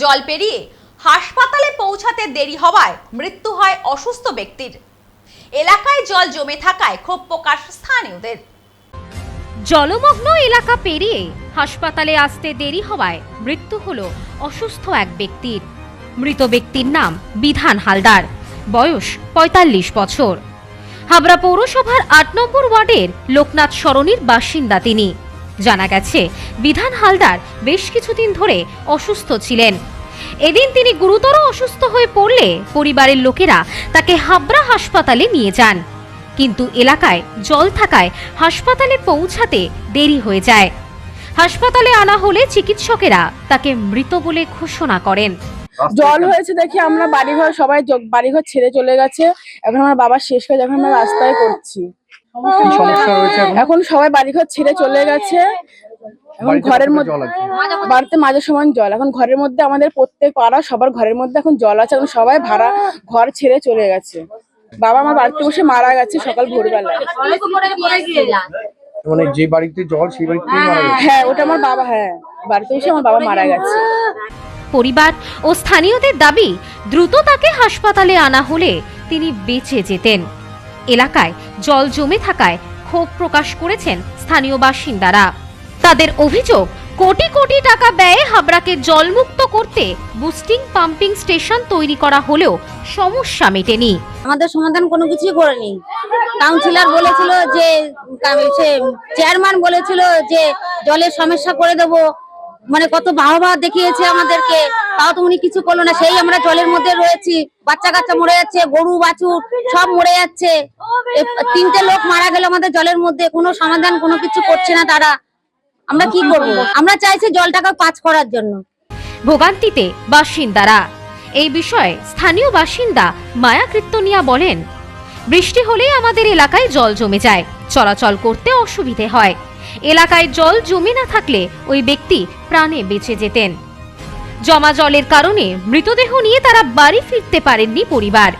জল পেরিয়ে হাসপাতালে পৌঁছাতে দেরি হওয়ায় মৃত্যু হয় অসুস্থ ব্যক্তির। এলাকায় জল জমে থাকায় ক্ষোভ প্রকাশ স্থানীয়দের। জলমগ্ন এলাকা পেরিয়ে হাসপাতালে আসতে দেরি হওয়ায় মৃত্যু হল অসুস্থ এক ব্যক্তির। মৃত ব্যক্তির নাম বিধান হালদার। বয়স ৪৫ বছর। হাবড়া পৌরসভার আট নম্বর ওয়ার্ডের লোকনাথ সরণির বাসিন্দা তিনি। জানা গেছে, বিধান হালদার বেশ কিছুদিন ধরে অসুস্থ ছিলেন। এদিন তিনি গুরুতর অসুস্থ হয়ে পড়লে পরিবারের লোকেরা তাকে হাবড়া হাসপাতালে নিয়ে যান। কিন্তু এলাকায় জল থাকায় হাসপাতালে পৌঁছাতে দেরি হয়ে যায়। হাসপাতালে আনা হলে চিকিৎসকেরা তাকে মৃত বলে ঘোষণা করেন। জল হয়েছে দেখি আমরা বাড়িঘর সবাই বাড়িঘর ছেড়ে চলে গেছে। এখন আমার বাবা শেষ কাজ এখন আমরা রাস্তায় করছি সমস্যা এখন? এখন সবাই বাড়িঘর ছেড়ে চলে গেছে। এখন বাড়িতে ঘরের মধ্যে বাড়িতে মাঝে সমান জল। এখন ঘরের মধ্যে আমাদের প্রত্যেক পাড়া সবার ঘরের মধ্যে এখন জল আছে। এখন সবাই ভাড়া ঘর ছেড়ে চলে গেছে। বাবা আমার বাড়িতে বসে মারা গেছে সকাল ভোরবেলায়। মানে যে বাড়িতে জল সেই মারা গেছে? হ্যাঁ ওটা আমার বাবা হ্যাঁ বাড়িতে বসে আমার বাবা মারা গেছে। পরিবার ও স্থানীয়দের দাবি, দ্রুত তাকে হাসপাতালে আনা হলে তিনি বেঁচে যেতেন। এলাকায় জল জমে থাকায় ক্ষোভ প্রকাশ করেছেন স্থানীয় বাসিন্দারা। তাদের অভিযোগ, কোটি কোটি টাকা ব্যয়ে হাবড়াকে জলমুক্ত করতে বুস্টিং পাম্পিং স্টেশন তৈরি করা হলেও সমস্যা মেটেনি। আমাদের সমাধান কোনো কিছুই করেনি। কাউন্সিলর বলেছিল যে চেয়ারম্যান বলেছিল যে, জলের সমস্যা করে দেব। মানে কত বাহবা দেখিয়েছে আমাদেরকে। তাও তো উনি কিছু করল না। সেই আমরা জলের মধ্যে রয়েছি। বাচ্চা কাচ্চা মরে যাচ্ছে, গরু, বাছুর সব মরে যাচ্ছে। তিনটে লোক মারা গেল আমাদের জলের মধ্যে। কোনো সমাধান, কোনো কিছু করছে না তারা। আমরা কি করব? আমরা চাইছি জলটাকে পাঁচ করার জন্য। ভোগান্তিতে বাসিন্দারা। এই বিষয়ে স্থানীয় বাসিন্দা মায়া কীর্তনিয়া বলেন, বৃষ্টি হলেই আমাদের এলাকায় জল জমে যায়। চলাচল করতে অসুবিধে হয়। এলাকায় জল জমে না থাকলে ওই ব্যক্তি প্রাণে বেঁচে যেতেন। জমা জলের কারণে মৃতদেহ নিয়ে তারা বাড়ি ফিরতে পারেননি পরিবার।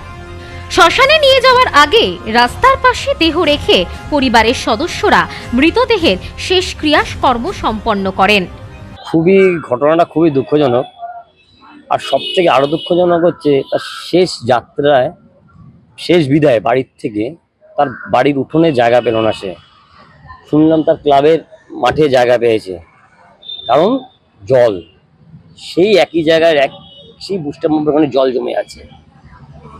শ্মশানে নিয়ে যাওয়ার আগে রাস্তার পাশে দেহ রেখে পরিবারের সদস্যরা মৃতদেহের শেষ ক্রিয়াকর্ম সম্পন্ন করেন। খুবই ঘটনাটা খুবই দুঃখজনক। আর সব থেকে আরও দুঃখজনক হচ্ছে, তার শেষ যাত্রায়, শেষ বিদায় বাড়ির থেকে তার বাড়ির উঠোনে জায়গা পেল না সে। শুনলাম তার ক্লাবের মাঠে জায়গা পেয়েছে। কারণ জল, সেই একই জায়গায় এক সেই বুস্টার ওখানে জল জমে আছে।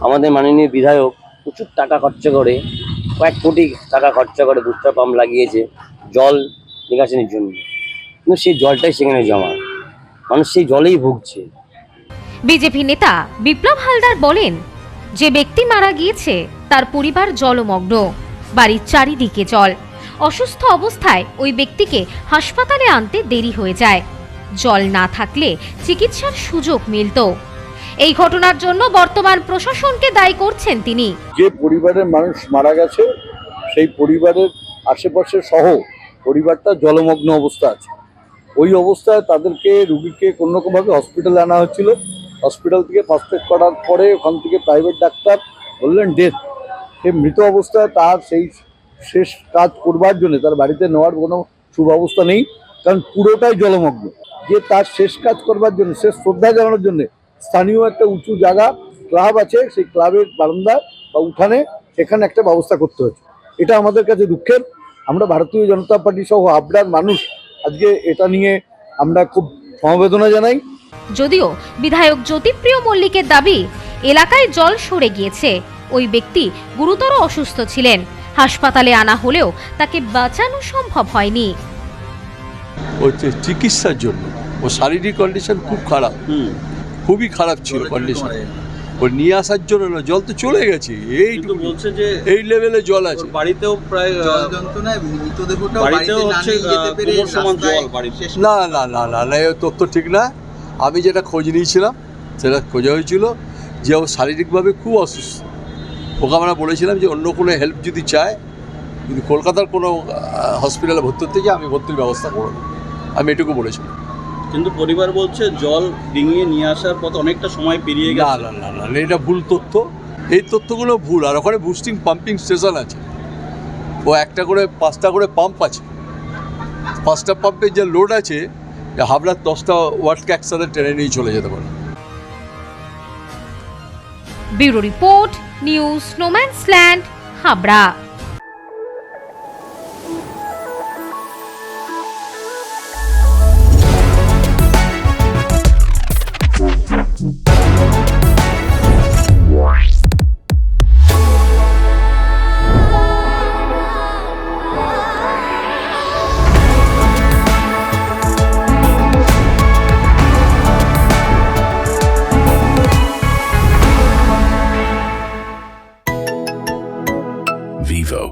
আমাদের মাননীয় বিধায়ক প্রচুর টাকা খরচা করে, কয়েক কোটি টাকা খরচা করে বুস্টার পাম্প লাগিয়েছে জল নিকাশনের জন্য। কিন্তু সেই জলটাই সেখানে জমা। মানুষ সেই জলেই ভুগছে। বিজেপি নেতা বিপ্লব হালদার বলেন, যে ব্যক্তি মারা গিয়েছে, তার পরিবার জলমগ্ন, বাড়ির চারিদিকে জল। অসুস্থ অবস্থায় ওই ব্যক্তিকে হাসপাতালে আনতে দেরি হয়ে যায়। জল না থাকলে চিকিৎসার সুযোগ মিলত। এই ঘটনার জন্য বর্তমান প্রশাসনকে দায়ী করছেন তিনি। যে পরিবারের মানুষ মারা গেছে, সেই পরিবারের আশেপাশে সহ পরিবারটা জলমগ্ন অবস্থা আছে। ওই অবস্থায় তাদেরকে, রুগীকে কোনো রকমভাবে হসপিটালে আনা হচ্ছিল। হসপিটাল থেকে ফার্স্ট এড করার পরে ওখান থেকে প্রাইভেট ডাক্তার বললেন, ডেথ। সে মৃত অবস্থায় তার সেই শেষ কাজ করবার জন্য, তার বাড়িতে নেওয়ার কোনো সুব্যবস্থা নেই, কারণ পুরোটাই জলমগ্ন। যে তার শেষ কাজ করবার জন্য, শেষ শ্রদ্ধা জানানোর জন্য স্থানীয় একটা উঁচু জায়গা, ক্লাব আছে, সেই ক্লাবের বারান্দা বা উঠানে সেখানে একটা ব্যবস্থা করতে হচ্ছে এটা আমাদের কাছে দুঃখের। আমরা ভারতীয় জনতা পার্টি সহ আবরার মানুষ আজকে এটা নিয়ে আমরা খুব সমবেদনা জানাই। যদিও বিধায়ক জ্যোতিপ্রিয় মল্লিকের দাবি, এলাকায় জল সরে গিয়েছে। ওই ব্যক্তি গুরুতর অসুস্থ ছিলেন। হাসপাতালে আনা হলেও তাকে বাঁচানো সম্ভব হয়নি। হচ্ছে চিকিৎসার জন্য। ও শারীরিক কন্ডিশন খুব খারাপ। খুবই খারাপ ছিল কন্ডিশন ও নিয়ে আসার জন্য না জল তো চলে গেছে। এই বলছে যে এই লেভেলে জল আছে। বাড়িতেও প্রায় জল যন্ত্রণায় মৃতদেহটাও বাড়িতে না হচ্ছে কোমর সমান জল বাড়িতে। না না না না না এ তথ্য ঠিক না। আমি যেটা খোঁজ নিয়েছিলাম সেটা খোঁজা হয়েছিল যে ও শারীরিকভাবে খুব অসুস্থ। ওকে আমরা বলেছিলাম যে অন্য কোনো হেল্প যদি চায় যদি কলকাতার কোনো হসপিটালে ভর্তি হতে যায় আমি ভর্তির ব্যবস্থা করব আমি এটুকু বলেছিলাম কিন্তু পরিবার বলছে জল ডিঙিয়ে নিয়ে আসার পথ অনেকটা সময় পেরিয়ে গেছে। না না না এটা ভুল তথ্য। এই তথ্যগুলো ভুল। আর ওখানে বুস্টিং পাম্পিং স্টেশন আছে। ও একটা করে পাঁচটা করে পাম্প আছে। পাঁচটা পাম্পের যে লোড আছে হাবড়ার দশটা ওয়ার্ডকে একসাথে টেনে নিয়ে চলে যেতে পারে। Bureau report news snowman's land Habra